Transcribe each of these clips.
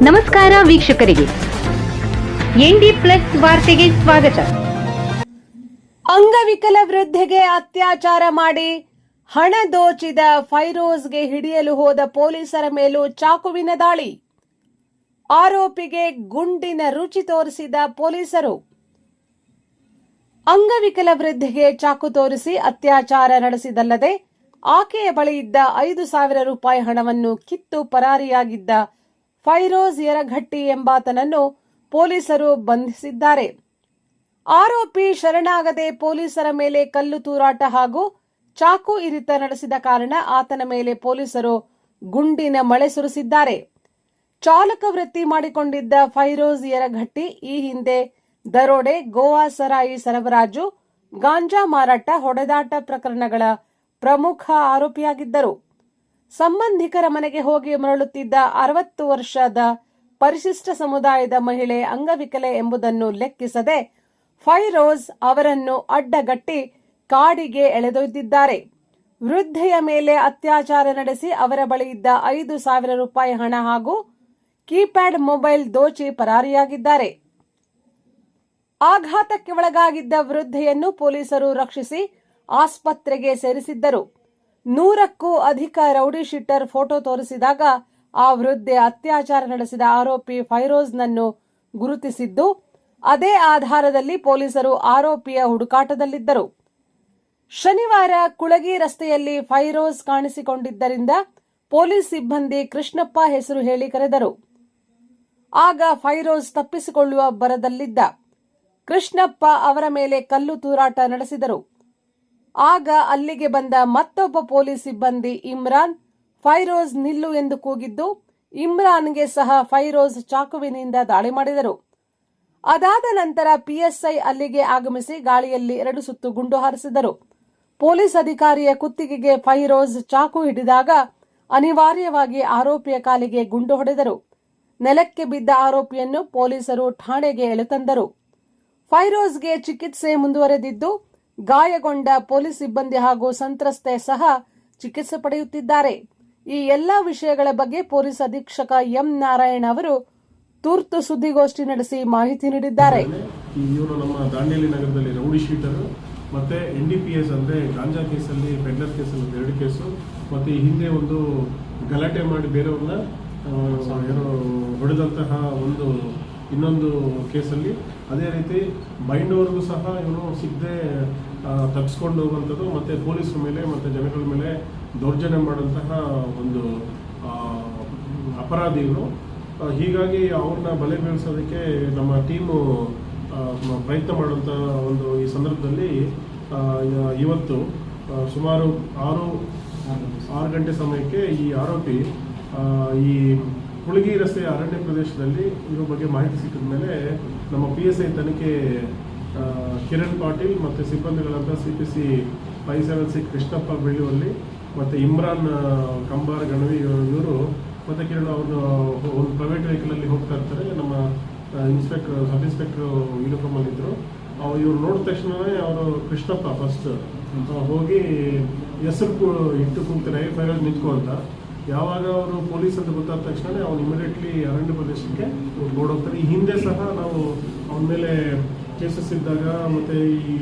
ನಮಸ್ಕಾರ ವೀಕ್ಷಕರಿಗೆ. ND plus ವಾರ್ತೆಗೆ ಸ್ವಾಗತ. ಅಂಗವಿಕಲ ವೃದ್ಧೆಗೆ ಅತ್ಯಾಚಾರ ಮಾಡಿ ಹಣ ದೋಚಿದ ಫೈರೋಜ್ಗೆ ಹಿಡಿಯಲು ಹೋದ ಪೊಲೀಸರ ಮೇಲೂ ಚಾಕುವಿನ ದಾಳಿ. ಆರೋಪಿಗೆ ಗುಂಡಿನ ರುಚಿ ತೋರಿಸಿದ ಪೊಲೀಸರು. ಅಂಗವಿಕಲ ವೃದ್ಧೆಗೆ ಚಾಕು ತೋರಿಸಿ ಅತ್ಯಾಚಾರ ನಡೆಸಿದಲ್ಲದೆ ಆಕೆಯ ಬಳಿ ಇದ್ದ ಐದು ಸಾವಿರ ರೂಪಾಯಿ ಹಣವನ್ನು ಕಿತ್ತು ಪರಾರಿಯಾಗಿದ್ದ ಫೈರೋಜ್ ಯರಘಟ್ಟಿ ಎಂಬಾತನನ್ನು ಪೊಲೀಸರು ಬಂಧಿಸಿದ್ದಾರೆ. ಆರೋಪಿ ಶರಣಾಗದೆ ಪೊಲೀಸರ ಮೇಲೆ ಕಲ್ಲು ತೂರಾಟ ಹಾಗೂ ಚಾಕು ಇರಿತ ನಡೆಸಿದ ಕಾರಣ ಆತನ ಮೇಲೆ ಪೊಲೀಸರು ಗುಂಡಿನ ಮಳೆ ಸುರಿಸಿದ್ದಾರೆ. ಚಾಲಕ ವೃತ್ತಿ ಮಾಡಿಕೊಂಡಿದ್ದ ಫೈರೋಜ್ ಯರಘಟ್ಟಿ ಈ ಹಿಂದೆ ದರೋಡೆ, ಗೋವಾ ಸರಾಯಿ ಸರಬರಾಜು, ಗಾಂಜಾ ಮಾರಾಟ, ಹೊಡೆದಾಟ ಪ್ರಕರಣಗಳ ಪ್ರಮುಖ ಆರೋಪಿಯಾಗಿದ್ದರು. ಸಂಬಂಧಿಕರ ಮನೆಗೆ ಹೋಗಿ ಮರಳುತ್ತಿದ್ದ ಅರವತ್ತು ವರ್ಷದ ಪರಿಶಿಷ್ಟ ಸಮುದಾಯದ ಮಹಿಳೆ ಅಂಗವಿಕಲೆ ಎಂಬುದನ್ನು ಲೆಕ್ಕಿಸದೆ ಫೈರೋಜ್ ಅವರನ್ನು ಅಡ್ಡಗಟ್ಟಿ ಕಾಡಿಗೆ ಎಳೆದೊಯ್ದಿದ್ದಾರೆ. ವೃದ್ಧೆಯ ಮೇಲೆ ಅತ್ಯಾಚಾರ ನಡೆಸಿ ಅವರ ಬಳಿ ಇದ್ದ ಐದು ಸಾವಿರ ರೂಪಾಯಿ ಹಣ ಹಾಗೂ ಕೀಪ್ಯಾಡ್ ಮೊಬೈಲ್ ದೋಚಿ ಪರಾರಿಯಾಗಿದ್ದಾರೆ. ಆಘಾತಕ್ಕೆ ಒಳಗಾಗಿದ್ದ ವೃದ್ಧೆಯನ್ನು ಪೊಲೀಸರು ರಕ್ಷಿಸಿ ಆಸ್ಪತ್ರೆಗೆ ಸೇರಿಸಿದ್ದರು. ನೂರಕ್ಕೂ ಅಧಿಕ ರೌಡಿ ಶೀಟರ್ ಫೋಟೋ ತೋರಿಸಿದಾಗ ಆ ವೃದ್ಧೆ ಅತ್ಯಾಚಾರ ನಡೆಸಿದ ಆರೋಪಿ ಫೈರೋಜ್ನನ್ನು ಗುರುತಿಸಿದ್ದು, ಅದೇ ಆಧಾರದಲ್ಲಿ ಪೊಲೀಸರು ಆರೋಪಿಯ ಹುಡುಕಾಟದಲ್ಲಿದ್ದರು. ಶನಿವಾರ ಕುಳಗಿ ರಸ್ತೆಯಲ್ಲಿ ಫೈರೋಜ್ ಕಾಣಿಸಿಕೊಂಡಿದ್ದರಿಂದ ಪೊಲೀಸ್ ಸಿಬ್ಬಂದಿ ಕೃಷ್ಣಪ್ಪ ಹೆಸರು ಹೇಳಿ ಕರೆದರು. ಆಗ ಫೈರೋಜ್ ತಪ್ಪಿಸಿಕೊಳ್ಳುವ ಬರದಲ್ಲಿದ್ದ ಕೃಷ್ಣಪ್ಪ ಅವರ ಮೇಲೆ ಕಲ್ಲು ತೂರಾಟ ನಡೆಸಿದರು. ಆಗ ಅಲ್ಲಿಗೆ ಬಂದ ಮತ್ತೊಬ್ಬ ಪೊಲೀಸ್ ಸಿಬ್ಬಂದಿ ಇಮ್ರಾನ್ ಫೈರೋಜ್ ನಿಲ್ಲು ಎಂದು ಕೂಗಿದ್ದು ಇಮ್ರಾನ್ಗೆ ಸಹ ಫೈರೋಜ್ ಚಾಕುವಿನಿಂದ ದಾಳಿ ಮಾಡಿದರು. ಅದಾದ ನಂತರ ಪಿಎಸ್ಐ ಅಲ್ಲಿಗೆ ಆಗಮಿಸಿ ಗಾಳಿಯಲ್ಲಿ ಎರಡು ಸುತ್ತು ಗುಂಡು ಹಾರಿಸಿದರು. ಪೊಲೀಸ್ ಅಧಿಕಾರಿಯ ಕುತ್ತಿಗೆಗೆ ಫೈರೋಜ್ ಚಾಕು ಹಿಡಿದಾಗ ಅನಿವಾರ್ಯವಾಗಿ ಆರೋಪಿಯ ಕಾಲಿಗೆ ಗುಂಡು ಹೊಡೆದರು. ನೆಲಕ್ಕೆ ಬಿದ್ದ ಆರೋಪಿಯನ್ನು ಪೊಲೀಸರು ಠಾಣೆಗೆ ಎಳೆತಂದರು. ಫೈರೋಜ್ಗೆ ಚಿಕಿತ್ಸೆ ಮುಂದುವರೆದಿದ್ದು ಗಾಯಗೊಂಡ ಪೊಲೀಸ್ ಸಿಬ್ಬಂದಿ ಹಾಗೂ ಸಂತ್ರಸ್ತೆ ಸಹ ಚಿಕಿತ್ಸೆ ಪಡೆಯುತ್ತಿದ್ದಾರೆ. ಈ ಎಲ್ಲಾ ವಿಷಯಗಳ ಬಗ್ಗೆ ಪೊಲೀಸ್ ಅಧೀಕ್ಷಕ ಎಂ ನಾರಾಯಣ ಅವರು ತುರ್ತು ಸುದ್ದಿಗೋಷ್ಠಿ ನಡೆಸಿ ಮಾಹಿತಿ ನೀಡಿದ್ದಾರೆ. ಇವನು ನಮ್ಮ ದಾಂಡೇಲಿ ನಗರದಲ್ಲಿ ರೌಡಿ ಶೀಟರ್, ಮತ್ತೆ ಎನ್ ಡಿ ಪಿ ಎಸ್ ಅಂದರೆ ಗಾಂಜಾ ಕೇಸಲ್ಲಿ ಪೆಡ್ಲರ್ ಕೇಸಲ್ಲಿ ಎರಡು ಕೇಸು, ಮತ್ತೆ ಹಿಂದೆ ಒಂದು ಗಲಾಟೆ ಮಾಡಿ ಬೇರೆಯವ್ರನ್ನ ಏನೋ ಹೊಡೆದಂತಹ ಒಂದು ಇನ್ನೊಂದು ಕೇಸಲ್ಲಿ ಅದೇ ರೀತಿ ಬೈಂಡವ್ರಿಗೂ ಸಹ ಇವನು ಸಿಗದೆ ತಪ್ಪಿಸ್ಕೊಂಡು ಹೋಗುವಂಥದ್ದು ಮತ್ತು ಪೊಲೀಸರ ಮೇಲೆ ಮತ್ತು ಜನಗಳ ಮೇಲೆ ದೌರ್ಜನ್ಯ ಮಾಡುವಂತಹ ಒಂದು ಅಪರಾಧಿ ಇವನು ಹೀಗಾಗಿ ಅವ್ರನ್ನ ಬಲೆ ಬೀಳಿಸೋದಕ್ಕೆ ನಮ್ಮ ಟೀಮು ಪ್ರಯತ್ನ ಮಾಡುವಂಥ ಒಂದು ಈ ಸಂದರ್ಭದಲ್ಲಿ ಇವತ್ತು ಸುಮಾರು ಆರು ಆರು ಗಂಟೆ ಸಮಯಕ್ಕೆ ಈ ಆರೋಪಿ ಈ ಹುಳಗಿ ರಸ್ತೆಯ ಅರಣ್ಯ ಪ್ರದೇಶದಲ್ಲಿ ಇವ್ರ ಬಗ್ಗೆ ಮಾಹಿತಿ ಸಿಕ್ಕಿದ ಮೇಲೆ ನಮ್ಮ ಪಿ ಎಸ್ ಐ ತನಿಖೆ ಕಿರಣ್ ಪಾಟೀಲ್ ಮತ್ತು ಸಿಬ್ಬಂದಿಗಳಾದ C P C five seven C Krishnappa Belluvalli ಮತ್ತು ಇಮ್ರಾನ್ ಕಂಬಾರ್ ಗಣವಿ ಇವರು ಮತ್ತು ಕಿರಣ್ ಅವರು ಒಂದು ಪ್ರೈವೇಟ್ ವೆಹಿಕಲಲ್ಲಿ ಹೋಗ್ತಾ ಇರ್ತಾರೆ. ನಮ್ಮ ಇನ್ಸ್ಪೆಕ್ಟರ್ ಸಬ್ ಇನ್ಸ್ಪೆಕ್ಟರ್ ಯೂನಿಫಾರ್ಮಲ್ಲಿದ್ದರು ಅವ್ರು ಇವ್ರು ನೋಡಿದ ತಕ್ಷಣವೇ ಅವರು ಕೃಷ್ಣಪ್ಪ ಫಸ್ಟ್ ಹೋಗಿ ಹೆಸರು ಇಟ್ಟು ಕೂಗ್ತಾರೆ ಫೈರಲ್ಲಿ ನಿಂತ್ಕೊ ಅಂತ. ಯಾವಾಗ ಅವರು ಪೊಲೀಸ್ ಅಂತ ಗೊತ್ತಾದ ತಕ್ಷಣ ಅವ್ನು ಇಮಿಡಿಯೇಟ್ಲಿ ಅರಣ್ಯ ಪ್ರದೇಶಕ್ಕೆ ಓಡೋಗ್ತಾರೆ. ಈ ಹಿಂದೆ ಸಹ ನಾವು ಅವನ ಮೇಲೆ ಕೇಸಸ್ ಇದ್ದಾಗ ಮತ್ತು ಈ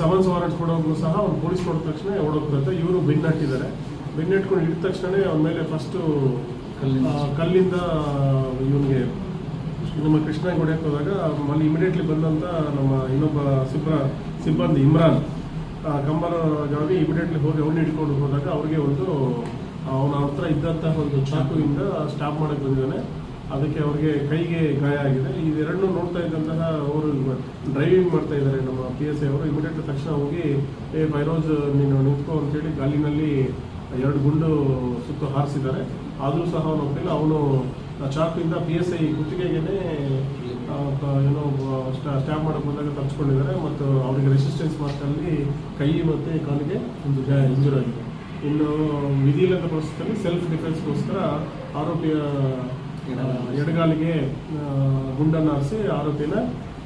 ಸೆವೆನ್ಸ್ ವಾರೆಂಟ್ಸ್ ಕೊಡೋದು ಸಹ ಅವ್ನು ಪೊಲೀಸ್ ಕೊಡೋದ ತಕ್ಷಣ ಓಡೋಗ್ತಾರೆ ಇವರು ಬೆನ್ನಟ್ಟಿದ್ದಾರೆ. ಬೆನ್ನಿಟ್ಕೊಂಡು ಹಿಡಿದ ತಕ್ಷಣ ಅವನ ಮೇಲೆ ಫಸ್ಟು ಕಲ್ಲಿಂದ. ಇವನಿಗೆ ನಮ್ಮ ಕೃಷ್ಣ ಹೊಡೆಯಕ್ಕೆ ಹೋದಾಗ ಅಲ್ಲಿ ಇಮಿಡಿಯೇಟ್ಲಿ ಬಂದಂಥ ನಮ್ಮ ಇನ್ನೊಬ್ಬ ಸಿಬ್ಬ ಸಿಬ್ಬಂದಿ ಇಮ್ರಾನ್ ಕಂಬರ ಗಾವಿ ಇಮಿಡಿಯೇಟ್ಲಿ ಹೋಗಿ ಅವ್ನ ಹಿಡ್ಕೊಂಡು ಹೋದಾಗ ಅವ್ರಿಗೆ ಒಂದು ಅವನ ಹತ್ರ ಇದ್ದಂತಹ ಒಂದು ಚಾಕುವಿಂದ ಸ್ಟಾಪ್ ಮಾಡಕ್ಕೆ ಬಂದಿದ್ದಾನೆ. ಅದಕ್ಕೆ ಅವ್ರಿಗೆ ಕೈಗೆ ಗಾಯ ಆಗಿದೆ. ಇದೆರಡನ್ನೂ ನೋಡ್ತಾ ಇದ್ದಂತಹ ಅವರು ಡ್ರೈವಿಂಗ್ ಮಾಡ್ತಾ ಇದ್ದಾರೆ. ನಮ್ಮ ಪಿ ಎಸ್ ಐ ಅವರು ಇಮಿಡಿಯೇಟ್ ತಕ್ಷಣ ಹೋಗಿ, ಏ, ಫೈರೋಜ್, ನೀನು ನಿಂತ್ಕೋ ಅಂತೇಳಿ ಗಾಲಿನಲ್ಲಿ ಎರಡು ಗುಂಡು ಸುತ್ತು ಹಾರಿಸಿದ್ದಾರೆ. ಆದರೂ ಸಹ ಅವನು ಒಪ್ಪಿಲ್ಲ. ಅವನು ಚಾಕಿಂದ ಪಿ ಎಸ್ ಐ ಪ- ಏನೋ ಸ್ಟ್ಯಾಪ್ ಮಾಡಕ್ಕೆ ಬಂದಾಗ ತಪ್ಪಿಸ್ಕೊಂಡಿದ್ದಾರೆ ಮತ್ತು ಅವರಿಗೆ ರೆಸಿಸ್ಟೆನ್ಸ್ ಮಾರ್ಕಲ್ಲಿ ಕೈ ಮತ್ತು ಕಾಲಿಗೆ ಒಂದು ಇಂಜೂರ್ ಆಗಿದೆ. ಇನ್ನು ಇಲ್ಲದ ಪರಿಸ್ಥಿತಿಯಲ್ಲಿ ಸೆಲ್ಫ್ ಡಿಫೆನ್ಸ್ಗೋಸ್ಕರ ಆರೋಪಿಯ ಎಡಗಾಲಿಗೆ ಗುಂಡನ್ನು ಹಾರಿಸಿ ಆರೋಪಿನ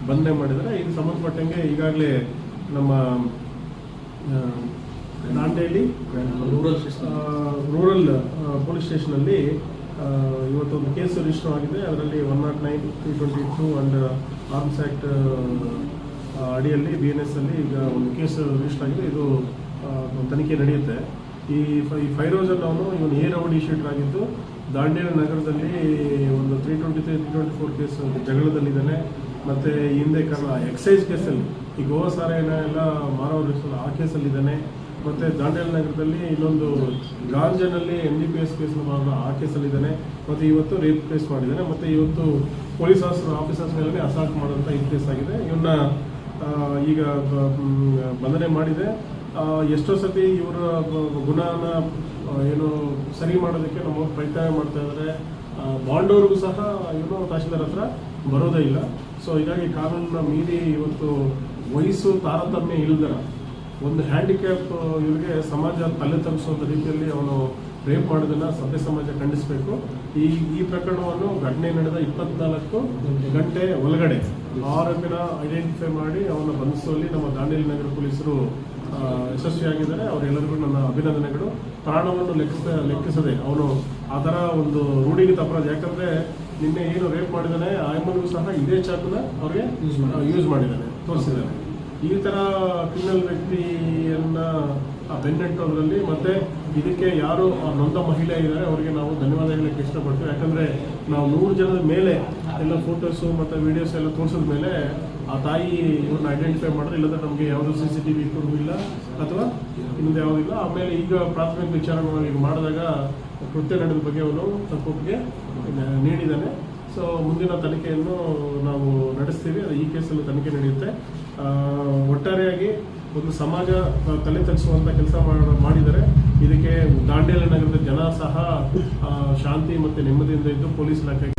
ಬಂಧನೆ ಮಾಡಿದರೆ ಇದು ಸಂಬಂಧಪಟ್ಟಂಗೆ ಈಗಾಗಲೇ ನಮ್ಮ ದಾಂಡೇಲಿ ರೂರಲ್ ರೂರಲ್ ಪೊಲೀಸ್ ಸ್ಟೇಷನಲ್ಲಿ ಇವತ್ತೊಂದು ಕೇಸ್ ರಿಜಿಸ್ಟರ್ ಆಗಿದೆ. ಅದರಲ್ಲಿ one not nine three twenty two and arms act ಅಡಿಯಲ್ಲಿ ಬಿ ಎನ್ ಎಸ್ ಅಲ್ಲಿ ಈಗ ಒಂದು ಕೇಸ್ ರಿಜಿಸ್ಟರ್ ಆಗಿದೆ. ಇದು ತನಿಖೆ ನಡೆಯುತ್ತೆ. ಈ ಫೈ ಫೈರೋಜನ್ ಅವನು ಇವನು ಏರ್ ರೌಡಿ ಶೀಟರ್ ಆಗಿದ್ದು ದಾಂಡೇಲಿ ನಗರದಲ್ಲಿ ಒಂದು three twenty three three twenty four case ಜಗಳದಲ್ಲಿದ್ದಾನೆ ಮತ್ತೆ ಈ ಹಿಂದೆ ಕಾರಣ ಎಕ್ಸೈಸ್ ಕೇಸಲ್ಲಿ ಈ ಗೋವಾ ಸಾರಾಯನ ಎಲ್ಲ ಮಾರೋರು ಆ ಕೇಸಲ್ಲಿದ್ದಾನೆ. ಮತ್ತೆ ದಾಂಡೇಲಿ ನಗರದಲ್ಲಿ ಇನ್ನೊಂದು ಗಾಂಜನಲ್ಲಿ N D P S case ಮಾಡೋ ಆ ಕೇಸಲ್ಲಿದ್ದಾನೆ. ಮತ್ತೆ ಇವತ್ತು ರೇಪ್ ಕೇಸ್ ಮಾಡಿದ್ದಾನೆ. ಮತ್ತೆ ಇವತ್ತು ಪೊಲೀಸ್ ಆಫೀಸರ್ ಆಫೀಸರ್ಸ್ ಮೇಲೆ ಅಸಾಲ್ಟ್ ಮಾಡೋಂಥ ಈ ಕೇಸ್ ಆಗಿದೆ. ಇವನ್ನ ಈಗ ಬಂಧನೆ ಮಾಡಿದೆ. ಎಷ್ಟೋ ಸತಿ ಇವರ ಗುಣನ ಏನು ಸರಿ ಮಾಡೋದಕ್ಕೆ ನಮ್ಮ ಪ್ರಯತ್ನ ಮಾಡ್ತಾ ಇದ್ದಾರೆ ಬಾಂಡವ್ರಿಗೂ ಸಹ ಇವನು ತಹಶೀಲ್ದಾರ್ ಹತ್ರ ಬರೋದೇ ಇಲ್ಲ. ಸೊ ಹೀಗಾಗಿ ಕಾನೂನನ್ನ ಮೀರಿ ಇವತ್ತು ವಯಸ್ಸು ತಾರತಮ್ಯ ಇಲ್ದರ ಒಂದು ಹ್ಯಾಂಡಿಕ್ಯಾಪ್ ಇವರಿಗೆ ಸಮಾಜ ತಲೆ ತಗ್ಗಿಸುವಂಥ ರೀತಿಯಲ್ಲಿ ಅವನು ರೇಪ್ ಮಾಡೋದನ್ನ ಸಭ್ಯ ಸಮಾಜ ಖಂಡಿಸಬೇಕು. ಈ ಈ ಪ್ರಕರಣವನ್ನು ಘಟನೆ ನಡೆದ ಇಪ್ಪತ್ನಾಲ್ಕು ಗಂಟೆ ಒಳಗಡೆ ಆರೋಪಿನ ಐಡೆಂಟಿಫೈ ಮಾಡಿ ಅವನ ಬಂಧಿಸುವಲ್ಲಿ ನಮ್ಮ ದಾಂಡೇಲಿ ನಗರ ಪೊಲೀಸರು ಯಶಸ್ವಿಯಾಗಿದ್ದಾರೆ. ಅವರೆಲ್ಲರಿಗೂ ನನ್ನ ಅಭಿನಂದನೆಗಳು. ಪ್ರಾಣವನ್ನು ಲೆಕ್ಕಿಸ, ಲೆಕ್ಕಿಸದೆ ಅವನು ಆ ಥರ ಒಂದು ರೂಢಿಗೆ ಅಪರಾಧ. ಯಾಕಂದ್ರೆ ನಿನ್ನೆ ಏನು ರೇಪ್ ಮಾಡಿದಾನೆ ಆಯಮ್ಮನಿಗೂ ಸಹ ಇದೇ ಚಾಕುನ ಅವ್ರಿಗೆ ಯೂಸ್ ಮಾಡಿದ್ದಾನೆ ತೋರಿಸಿದ್ದಾನೆ ಈ ತರ ಕ್ರಿಮಿನಲ್ ವ್ಯಕ್ತಿಯನ್ನ ಆ ಅವರಲ್ಲಿ ಮತ್ತೆ ಇದಕ್ಕೆ ಯಾರು ನೊಂದ ಮಹಿಳೆ ಇದ್ದಾರೆ, ಅವರಿಗೆ ನಾವು ಧನ್ಯವಾದ ಹೇಳಕ್ಕೆ ಇಷ್ಟಪಡ್ತೀವಿ. ಯಾಕಂದ್ರೆ ನಾವು ನೂರು ಜನದ ಮೇಲೆ ಎಲ್ಲ ಫೋಟೋಸು ಮತ್ತೆ ವಿಡಿಯೋಸ್ ಎಲ್ಲ ತೋರಿಸಿದ ಮೇಲೆ ಆ ತಾಯಿ ಇವ್ರನ್ನ ಐಡೆಂಟಿಫೈ ಮಾಡಿದ್ರೆ, ಇಲ್ಲದ್ರೆ ನಮಗೆ ಯಾವುದೋ ಸಿ ಸಿ ಟಿ ವಿ ಇಲ್ಲ, ಅಥವಾ ಇನ್ನೊಂದು ಯಾವುದಿಲ್ಲ ಆಮೇಲೆ ಈಗ ಪ್ರಾಥಮಿಕ ವಿಚಾರಣೆ ಈಗ ಮಾಡಿದಾಗ ಕೃತ್ಯ ನಡೆದ ಬಗ್ಗೆ ಅವನು ತಪ್ಪೊಪ್ಪಿಗೆ ನೀಡಿದ್ದಾನೆ. ಸೊ ಮುಂದಿನ ತನಿಖೆಯನ್ನು ನಾವು ನಡೆಸ್ತೀವಿ. ಅದು ಈ ಕೇಸಲ್ಲಿ ತನಿಖೆ ನಡೆಯುತ್ತೆ. ಒಟ್ಟಾರೆಯಾಗಿ ಒಂದು ಸಮಾಜ ತಲೆ ತಗ್ಸುವಂಥ ಕೆಲಸ ಮಾಡಿದರೆ ಇದಕ್ಕೆ ದಾಂಡೇಲಿ ನಗರದ ಜನ ಸಹ ಶಾಂತಿ ಮತ್ತು ನೆಮ್ಮದಿಯಿಂದ ಇದ್ದು ಪೊಲೀಸ್ ಇಲಾಖೆಗೆ